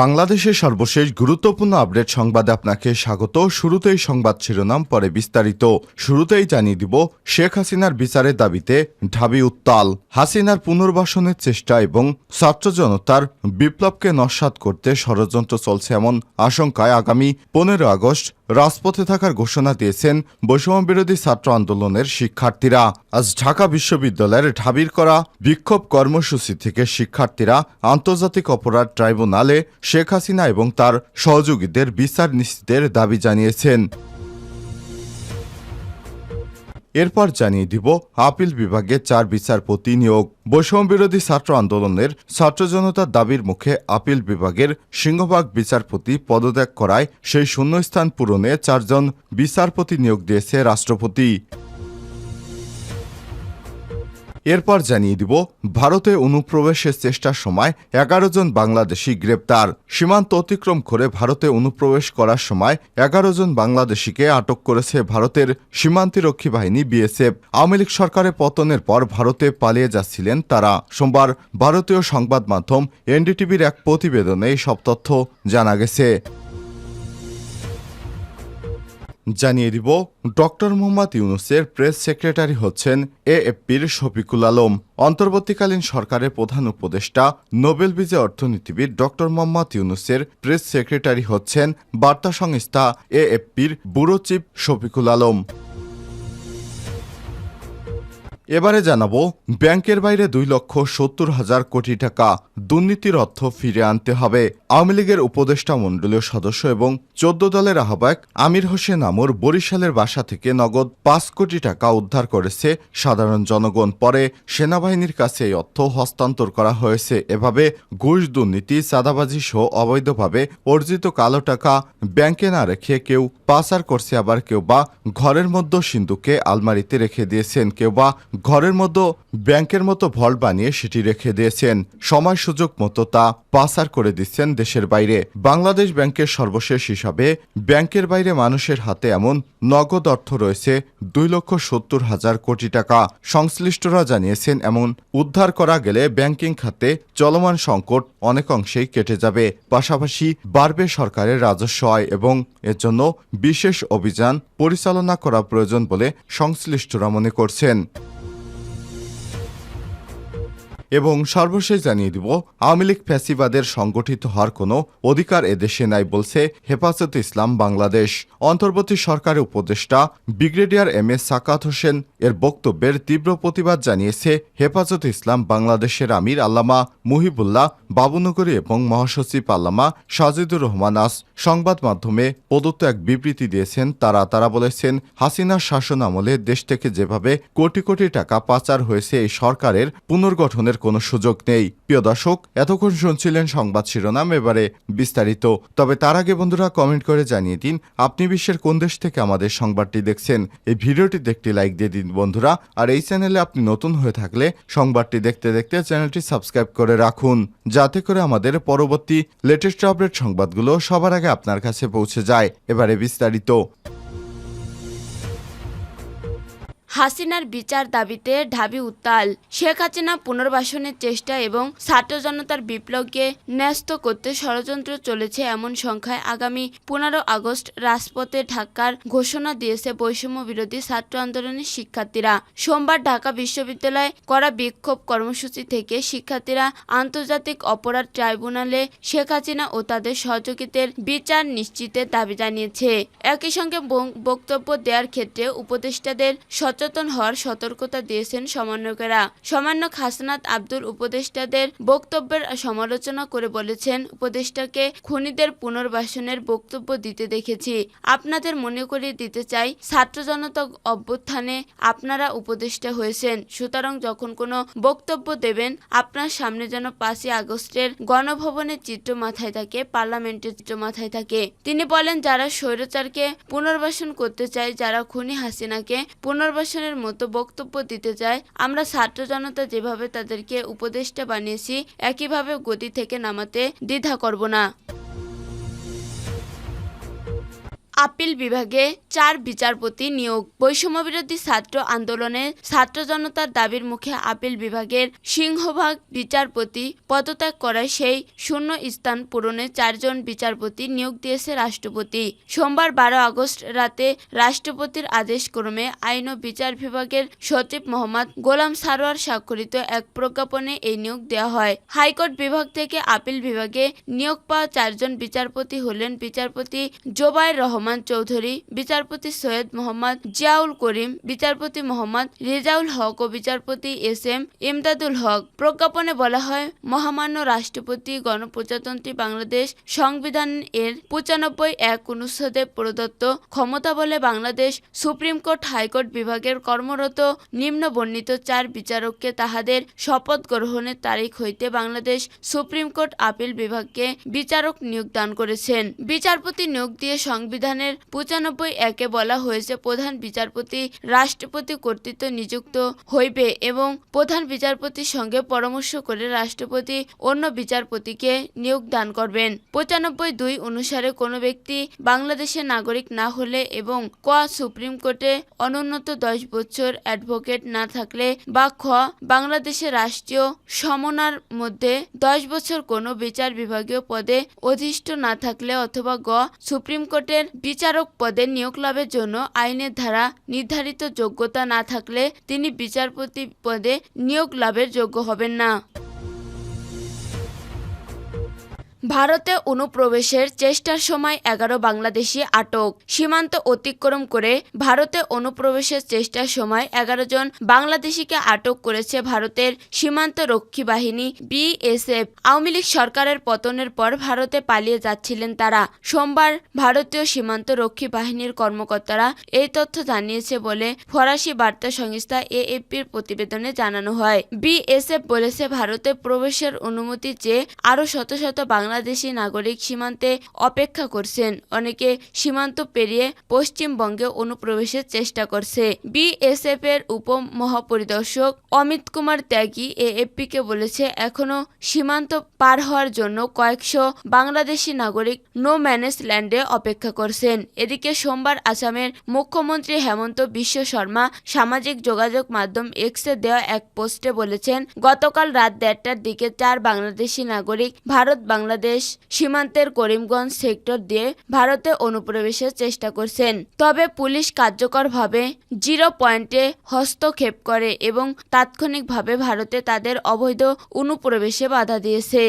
বাংলাদেশের সর্বশেষ গুরুত্বপূর্ণ আপডেট সংবাদে আপনাকে স্বাগত। শুরুতেই সংবাদ শিরোনাম, পরে বিস্তারিত। শুরুতেই জানিয়ে দিব, শেখ হাসিনার বিচারের দাবিতে ঢাবি উত্তাল। হাসিনার পুনর্বাসনের চেষ্টা এবং ছাত্র জনতার বিপ্লবকে নস্বাত করতে ষড়যন্ত্র চলছে এমন আশঙ্কায় আগামী পনেরো আগস্ট রাজপথে থাকার ঘোষণা দিয়েছেন বৈষম্য বিরোধী ছাত্র আন্দোলনের শিক্ষার্থীরা। আজ ঢাকা বিশ্ববিদ্যালয়ের ঢাবির করা বিক্ষোভ কর্মসূচি থেকে শিক্ষার্থীরা আন্তর্জাতিক অপরাধ ট্রাইব্যুনালে শেখ হাসিনা এবং তার সহযোগীদের বিচার নিশ্চিতের দাবি জানিয়েছেন। এরপর জানিয়ে দিব আপিল বিভাগে চার বিচারপতি নিয়োগ। বৈষম্য বিরোধী ছাত্র আন্দোলনের ছাত্র জনতার দাবির মুখে আপিল বিভাগের সিংহভাগ বিচারপতি পদত্যাগ করায় সেই শূন্যস্থান পূরণে চারজন বিচারপতি নিয়োগ দিয়েছে রাষ্ট্রপতি। এরপর জানিয়ে দিব, ভারতে অনুপ্রবেশের চেষ্টার সময় এগারো জন বাংলাদেশি গ্রেপ্তার। সীমান্ত অতিক্রম করে ভারতে অনুপ্রবেশ করার সময় এগারো জন বাংলাদেশিকে আটক করেছে ভারতের সীমান্তিরক্ষী বাহিনী বিএসএফ। আওয়ামী লীগ সরকারের পতনের পর ভারতে পালিয়ে যাচ্ছিলেন তারা। সোমবার ভারতীয় সংবাদ মাধ্যম এনডিটিভির এক প্রতিবেদনে সব তথ্য জানা গেছে। জানিয়ে দিব, ডক্টর মোহাম্মদ ইউনুসের প্রেস সেক্রেটারি হচ্ছেন এএফপির শফিকুল আলম। অন্তর্বর্তীকালীন সরকারের প্রধান উপদেষ্টা, নোবেল বিজয় অর্থনীতিবিদ ডক্টর মোহাম্মদ ইউনুসের প্রেস সেক্রেটারি হচ্ছেন বার্তা সংস্থা এএফপির ব্যুরো চিফ শফিকুল আলম। এবারে জানাব, ব্যাংকের বাইরে দুই লক্ষ সত্তর হাজার কোটি টাকা দুর্নীতির অর্থ ফিরে আনতে হবে। আওয়ামী লীগের উপদেষ্টা মণ্ডলীয় সদস্য এবং চোদ্দ দলের আহ্বায়ক আমির হোসেন আমর বরিশালের বাসা থেকে নগদ পাঁচ কোটি টাকা উদ্ধার করেছে সাধারণ জনগণ। পরে সেনাবাহিনীর কাছে এই অর্থ হস্তান্তর করা হয়েছে। এভাবে ঘুষ, দুর্নীতি, চাঁদাবাজি সহ অবৈধভাবে অর্জিত কালো টাকা ব্যাংকে না রেখে কেউ পাচার করছে, আবার কেউ বা ঘরের মধ্যে সিন্ধুকে আলমারিতে রেখে দিয়েছেন। কেউ বা ঘরের মতো, ব্যাংকের মতো ভল্ট বানিয়ে সেটি রেখে দিয়েছেন। সময় সুযোগ মতো তা পাচার করে দিচ্ছেন দেশের বাইরে। বাংলাদেশ ব্যাংকের সর্বশেষ হিসাবে ব্যাংকের বাইরে মানুষের হাতে এমন নগদ অর্থ রয়েছে দুই লক্ষ সত্তর হাজার কোটি টাকা। সংশ্লিষ্টরা জানিয়েছেন, এমন উদ্ধার করা গেলে ব্যাংকিং খাতে চলমান সংকট অনেক অংশেই কেটে যাবে। পাশাপাশি বাড়বে সরকারের রাজস্ব আয় এবং এর জন্য বিশেষ অভিযান পরিচালনা করা প্রয়োজন বলে সংশ্লিষ্টরা মনে করছেন। এবং সর্বশেষ জানিয়ে দিব, আওয়ামী লীগ ফ্যাসিবাদের সংগঠিত হওয়ার কোনো অধিকার এদেশে নাই বলছে হেফাজত ইসলাম বাংলাদেশ। অন্তর্বর্তী সরকারের উপদেষ্টা brigadier M S Sakhawat Hossain এর বক্তব্যের তীব্র প্রতিবাদ জানিয়েছে হেফাজত ইসলাম বাংলাদেশের আমির আল্লামা মুহিবুল্লাহ, বাবুনগরী এবং মহাসচিব আল্লামা সাজিদুর রহমান আস সংবাদ মাধ্যমে প্রদত্ত এক বিবৃতি দিয়েছেন। তারা তারা বলেছেন, হাসিনার শাসন আমলে দেশ থেকে যেভাবে কোটি কোটি টাকা পাচার হয়েছে এই সরকারের পুনর্গঠনের কোনো সুযোগ নেই। প্রিয় দর্শক, এতক্ষণ শুনছিলেন সংবাদ শিরোনাম, এবারে বিস্তারিত। তবে তার আগে বন্ধুরা কমেন্ট করে জানিয়ে দিন, আপনি বিশ্বের কোন দেশ থেকে আমাদের সংবাদটি দেখছেন? এই ভিডিওটিতে একটি লাইক দিয়ে দিন বন্ধুরা, আর এই চ্যানেলে আপনি নতুন হয়ে থাকলে সংবাদটি দেখতে দেখতে চ্যানেলটি সাবস্ক্রাইব করে রাখুন, যাতে করে আমাদের পরবর্তী লেটেস্ট আপডেট সংবাদগুলো সবার আগে আপনার কাছে পৌঁছে যায়। এবারে বিস্তারিত। হাসিনার বিচার দাবিতে ঢাবি উত্তাল। শেখ হাসিনা পুনর্বাসনের চেষ্টা এবং ছাত্র জনতার বিপ্লবকে ন্যস্ত করতে ষড়যন্ত্র চলেছে এমন সংখ্যায় আগামী পনেরো আগস্ট রাজপথে ঢাকার ঘোষণা দিয়েছে বৈষম্য বিরোধী ছাত্র আন্দোলনের শিক্ষার্থীরা। সোমবার ঢাকা বিশ্ববিদ্যালয়ে করা বিক্ষোভ কর্মসূচি থেকে শিক্ষার্থীরা আন্তর্জাতিক অপরাধ ট্রাইব্যুনালে শেখ হাসিনা ও তাদের সহযোগীদের বিচার নিশ্চিতের দাবি জানিয়েছে। একই সঙ্গে বক্তব্য দেওয়ার ক্ষেত্রে উপদেষ্টাদের সচেতন হওয়ার সতর্কতা দিয়েছেন সমন্বয়কেরা। সমন্বয়ক হাসনাত আব্দুল উপদেষ্টাদের বক্তব্যের সমালোচনা করে বলেছেন, উপদেষ্টাকে খুনিদের পুনর্বাসনের বক্তব্য দিতে দেখেছি। আপনাদের মনে করিয়ে দিতে চাই, ছাত্র জনতা অভ্যুত্থানে আপনারা উপদেষ্টা হয়েছেন। সুতরাং যখন কোনো বক্তব্য দেবেন, আপনার সামনে যেন পাঁচই আগস্টের গণভবনের চিত্র মাথায় থাকে, পার্লামেন্টের চিত্র মাথায় থাকে। তিনি বলেন, যারা স্বৈরাচারকে পুনর্বাসন করতে চায়, যারা খুনি হাসিনাকে পুনর্বাসনের মতো বক্তব্য দিতে চায়। আমরা ছাত্র জনতা যেভাবে তাদেরকে উপদেষ্টা বানিয়েছি, একইভাবে গতি থেকে নামাতে দ্বিধা করব না। আপিল বিভাগে চার বিচারপতি নিয়োগ। বৈষম্যবিরোধী ছাত্র আন্দোলনে ছাত্র জনতার দাবির মুখে আপিল বিভাগের সিংহভাগ বিচারপতি পদত্যাগ করায় সেই শূন্য স্থান পূরণে চারজন বিচারপতি নিয়োগ দিয়েছে রাষ্ট্রপতি। সোমবার বারো আগস্ট রাতে রাষ্ট্রপতির আদেশ ক্রমে আইন ও বিচার বিভাগের সচিব মোহাম্মদ গোলাম সারোয়ার স্বাক্ষরিত এক প্রজ্ঞাপনে এই নিয়োগ দেওয়া হয়। হাইকোর্ট বিভাগ থেকে আপিল বিভাগে নিয়োগ পাওয়া চারজন বিচারপতি হলেন বিচারপতি জোবায়ের রহমান চৌধুরী, বিচারপতি সৈয়দ মোহাম্মদ জিয়াউল করিম, বিচারপতি মোহাম্মদ রেজাউল হক ও বিচারপতি এস এম ইমদাদুল হক। প্রজ্ঞাপনে বলা হয়, মহামান্য রাষ্ট্রপতি গণপ্রজাতন্ত্রী বাংলাদেশ সংবিধান এর পঁচানব্বই এক অনুচ্ছেদে প্রদত্ত ক্ষমতা বলে বাংলাদেশ সুপ্রিম কোর্ট হাইকোর্ট বিভাগের কর্মরত নিম্ন বর্ণিত চার বিচারককে তাহাদের শপথ গ্রহণের তারিখ হইতে বাংলাদেশ সুপ্রিম কোর্ট আপিল বিভাগকে বিচারক নিয়োগ দান করেছেন। বিচারপতি নিয়োগ দিয়ে সংবিধানের পঁচানব্বই একে বলা হয়েছে প্রধান বিচারপতি, রাষ্ট্রপতি কর্তৃত্ব নিযুক্ত হইবে এবং প্রধান বিচারপতির সঙ্গে পরামর্শ করে রাষ্ট্রপতি অন্য বিচারপতিকে নিয়োগ দান করবেন। পঁচানব্বই দুই অনুসারে কোনো ব্যক্তি বাংলাদেশের নাগরিক না হলে এবং ক সুপ্রিম কোর্টে অনুন্নত দশ বছর অ্যাডভোকেট না থাকলে বা খ বাংলাদেশের রাষ্ট্রীয় সমনার মধ্যে দশ বছর কোনো বিচার বিভাগীয় পদে অধিষ্ঠ না থাকলে অথবা গ সুপ্রিম কোর্টের বিচারক পদে নিয়োগ লাভের জন্য আইনের ধারা নির্ধারিত যোগ্যতা না থাকলে তিনি বিচারপতি পদে নিয়োগ লাভের যোগ্য হবেন না। ভারতে অনুপ্রবেশের চেষ্টার সময় এগারো বাংলাদেশি আটক। সীমান্ত অতিক্রম করে ভারতে অনুপ্রবেশের চেষ্টার সময় এগারো জন বাংলাদেশিকে আটক করেছে ভারতের সীমান্ত রক্ষী বাহিনী বিএসএফ। আওয়ামী লীগ সরকারের পতনের পর ভারতে পালিয়ে যাচ্ছিলেন তারা। সোমবার ভারতীয় সীমান্ত রক্ষী বাহিনীর কর্মকর্তারা এই তথ্য জানিয়েছে বলে ফরাসি বার্তা সংস্থা এএফপির প্রতিবেদনে জানানো হয়। বিএসএফ বলেছে, ভারতে প্রবেশের অনুমতি চেয়ে আরও শত শত বাংলাদেশি নাগরিক সীমান্তে অপেক্ষা করছেন। অনেকে সীমান্ত পেরিয়ে পশ্চিমবঙ্গে অনুপ্রবেশের চেষ্টা করছে। বিএসএফ এর উপ মহাপরিদর্শক অমিত কুমার ত্যাগী এএফপিকে বলেছে, এখনও সীমান্ত পার হওয়ার জন্য কয়েকশো বাংলাদেশি নাগরিক নো ম্যানেজ ল্যান্ডে অপেক্ষা করছেন। এদিকে সোমবার আসামের মুখ্যমন্ত্রী হেমন্ত বিশ্ব শর্মা সামাজিক যোগাযোগ মাধ্যম এক্সে দেওয়া এক পোস্টে বলেছেন, গতকাল রাত দেড়টার দিকে চার বাংলাদেশি নাগরিক ভারত বাংলাদেশ সীমান্তের করিমগঞ্জ সেক্টর দিয়ে ভারতে অনুপ্রবেশের চেষ্টা করছেন। তবে পুলিশ কার্যকরভাবে জিরো পয়েন্টে হস্তক্ষেপ করে এবং তাৎক্ষণিকভাবে ভারতে তাদের অবৈধ অনুপ্রবেশে বাধা দিয়েছে।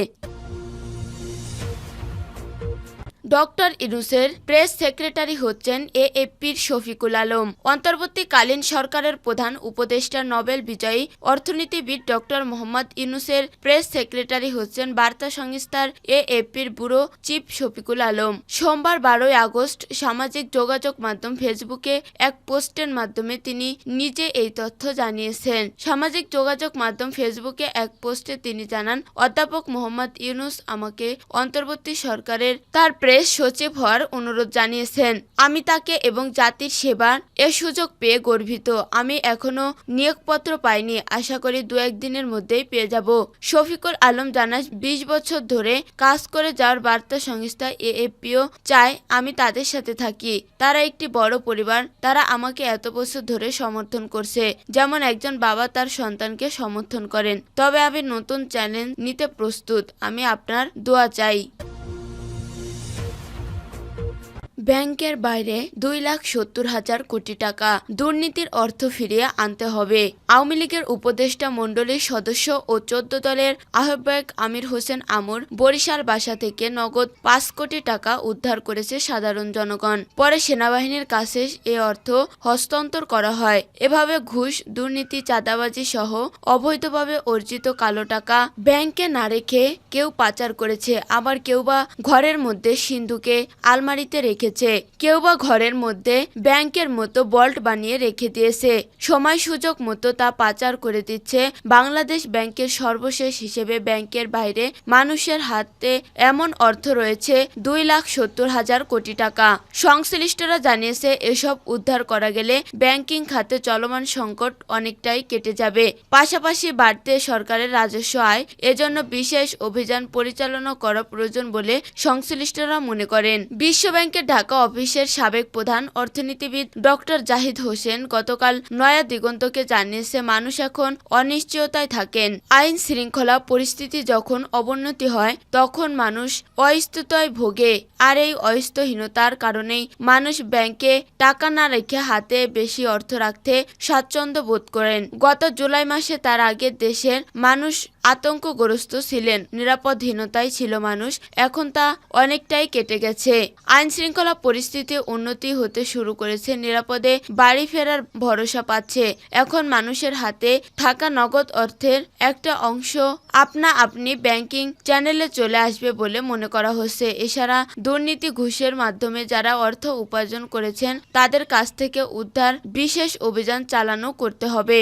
ডক্টর ইনুসের প্রেস সেক্রেটারি হচ্ছেন এএফপির শফিকুল আলম। অন্তর্বর্তীকালীন সরকারের প্রধান উপদেষ্টা নোবেল বিজয়ী অর্থনীতিবিদ ডক্টর মোহাম্মদ ইনুসের প্রেস সেক্রেটারি হচ্ছেন বার্তা সংস্থার এএফপির ব্যুরো চিফ শফিকুল আলম। সোমবার বারোই আগস্ট সামাজিক যোগাযোগ মাধ্যম ফেসবুকে এক পোস্টের মাধ্যমে তিনি নিজে এই তথ্য জানিয়েছেন। সামাজিক যোগাযোগ মাধ্যম ফেসবুকে এক পোস্টে তিনি জানান, অধ্যাপক মোহাম্মদ ইউনুস আমাকে অন্তর্বর্তী সরকারের তার প্রেস সচিব হওয়ার অনুরোধ জানিয়েছেন। আমি তাকে এবং জাতির সেবার এ সুযোগ পেয়ে গর্বিত। আমি এখনও নিয়োগপত্র পাইনি। আশা করি দু একদিনের মধ্যেই পেয়ে যাব। শফিকুল আলম জানান বিশ বছর ধরে কাজ করে যাওয়ার বার্তা সংস্থা এএফপিও চায়, আমি তাদের সাথে থাকি। তারা একটি বড় পরিবার। তারা আমাকে এত বছর ধরে সমর্থন করছে। যেমন একজন বাবা তার সন্তানকে সমর্থন করেন। তবে আমি নতুন চ্যালেঞ্জ নিতে প্রস্তুত। আমি আপনার দোয়া চাই। ব্যাংকের বাইরে দুই লাখ সত্তর হাজার কোটি টাকা দুর্নীতির অর্থ ফিরিয়ে আনতে হবে। আওয়ামী লীগের উপদেষ্টা মণ্ডলীর সদস্য ও চোদ্দ দলের আহ্বায়ক আমির হোসেন আমর বরিশাল বাসা থেকে নগদ পাঁচ কোটি টাকা উদ্ধার করেছে সাধারণ জনগণ। পরে সেনাবাহিনীর কাছে এ অর্থ হস্তান্তর করা হয়। এভাবে ঘুষ, দুর্নীতি, চাঁদাবাজি সহ অবৈধভাবে অর্জিত কালো টাকা ব্যাংকে না রেখে কেউ পাচার করেছে। আবার কেউ বা ঘরের মধ্যে সিন্ধুকে আলমারিতে রেখেছে কেউ বা ঘরের মধ্যে ব্যাংকের মতো বল্ট বানিয়ে রেখে দিয়েছে। সময় সুযোগ মতো তা পাচার করে দিচ্ছে বাংলাদেশ ব্যাংকের সর্বশেষ হিসেবে ব্যাংকের বাইরে মানুষের হাতে এমন অর্থ রয়েছে দুই লাখ সত্তর হাজার কোটি টাকা। সংশ্লিষ্টরা জানিয়েছে, এসব উদ্ধার করা গেলে ব্যাংকিং খাতে চলমান সংকট অনেকটাই কেটে যাবে। পাশাপাশি বাড়তে সরকারের রাজস্ব আয়, এজন্য বিশেষ অভিযান পরিচালনা করা প্রয়োজন বলে সংশ্লিষ্টরা মনে করেন। বিশ্ব বিশ্বব্যাংকের ঢাকা ঢাকা অফিসের সাবেক প্রধান অর্থনীতিবিদ ডক্টর জাহিদ হোসেন গতকাল নয়া দিগন্তকে জানিয়েছে, মানুষ এখন অনিশ্চয়তায় থাকেন। আইন শৃঙ্খলা পরিস্থিতি যখন অবনতি হয়, তখন মানুষ অস্থিতয় ভোগে। আর এই অস্থহীনতার কারণেই মানুষ ব্যাংকে টাকা না রেখে হাতে বেশি অর্থ রাখতে স্বাচ্ছন্দ্য বোধ করেন। গত জুলাই মাসে তার আগে দেশের মানুষ আতঙ্কগ্রস্ত ছিলেন। নিরাপদহীনতায় ছিল মানুষ। এখন তা অনেকটাই কেটে গেছে। আইন শৃঙ্খলা পরিস্থিতি উন্নতি হতে শুরু করেছে। নিরাপদে বাড়ি ফেরার ভরসা পাচ্ছে। এখন মানুষের হাতে থাকা নগদ অর্থের একটা অংশ আপনা আপনি ব্যাংকিং চ্যানেলে চলে আসবে বলে মনে করা হচ্ছে। এছাড়া দুর্নীতি ঘুষের মাধ্যমে যারা অর্থ উপার্জন করেছেন, তাদের কাছ থেকে উদ্ধার বিশেষ অভিযান চালানো করতে হবে।